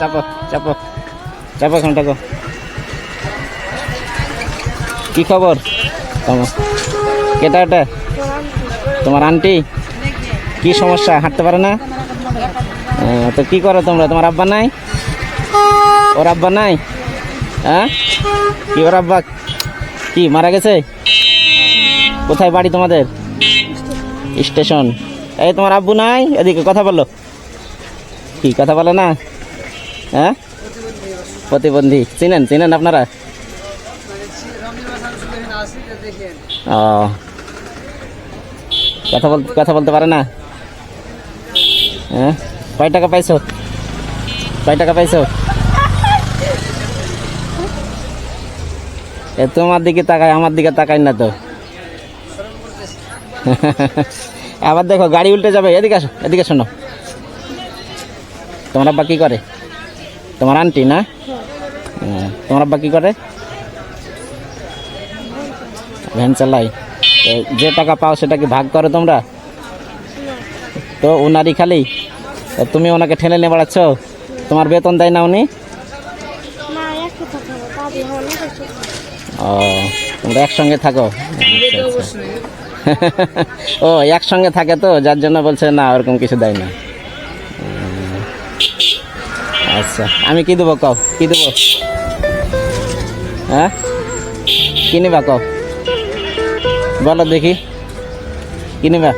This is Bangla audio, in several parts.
চাপো চাপো। চাপো এখন টাকো কি খবর? তোমার কেটা ওটা তোমার আন্টি? কি সমস্যা? হাঁটতে পারে না? তো কি করো তোমরা? তোমার আব্বা নাই? ওর আব্বা নাই? হ্যাঁ? কি ওর আব্বা? কি, মারা গেছে? কোথায় বাড়ি তোমাদের? স্টেশন। এই তোমার আব্বু নাই? এদিকে কথা বলো। কি, কথা বলে না? হ্যাঁ? প্রতিবন্ধী। চিনেন চিনেন আপনারা? ও। কথা বল, কথা বলতে পারে না? হ্যাঁ? কয় টাকা পাইছো? কয় টাকা পাইছো? এ, তোমার দিকে তাকায়, আমার দিকে তাকায় না তো। আবার দেখো, গাড়ি উল্টে যাবে। এদিকে আসো, এদিকে শোনো। তোমার আব্বা কি করে? তোমার আন্টি না? হ্যাঁ, তোমার আব্বা কি করে? ভ্যান চালাই তো যে টাকা পাও সেটা কি ভাগ করো তোমরা? তো উনারই খালি। তুমি ওনাকে ঠেলে নিয়ে বেড়াচ্ছ? তোমার বেতন দেয় না উনি? ও তোমরা একসঙ্গে থাকো। আচ্ছা, আচ্ছা। ও একসঙ্গে থাকে তো যার জন্য বলছে না ওরকম কিছু দেয় না। আচ্ছা আমি কি দেবো কও? কি দেবো? হ্যাঁ? কি নেবা কও? বলো দেখি। কি নেবা?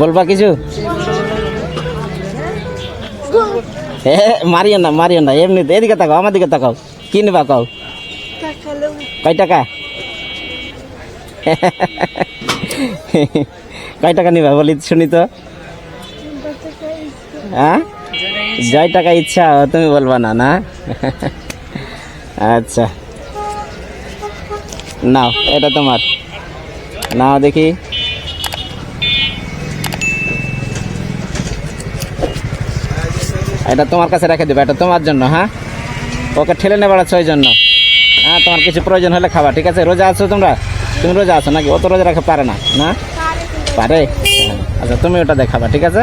বলবা কিছু? মারিও না মারিও না এমনিতে এদিকে তাকাও, আমার দিকে তাকাও। কি নেবা কও? কয় টাকা? কয় টাকা নিবা বলি শুনি তো। হ্যাঁ? জয় টাকা ইচ্ছা, তুমি বলবা না না? আচ্ছা। নাও, এটা তোমার। নাও দেখি। এটা তোমার কাছে রেখে দেবে, এটা তোমার জন্য হ্যাঁ? ওকে ঠেলে নেবে ওই জন্য। হ্যাঁ তোমার কিছু প্রয়োজন হলে খাবা, ঠিক আছে? রোজা আছো তোমরা? তুমি রোজা আছো নাকি? ও তো রোজা রাখতে পারে না না? পারে? আচ্ছা তুমি ওটা দেখাবা, ঠিক আছে?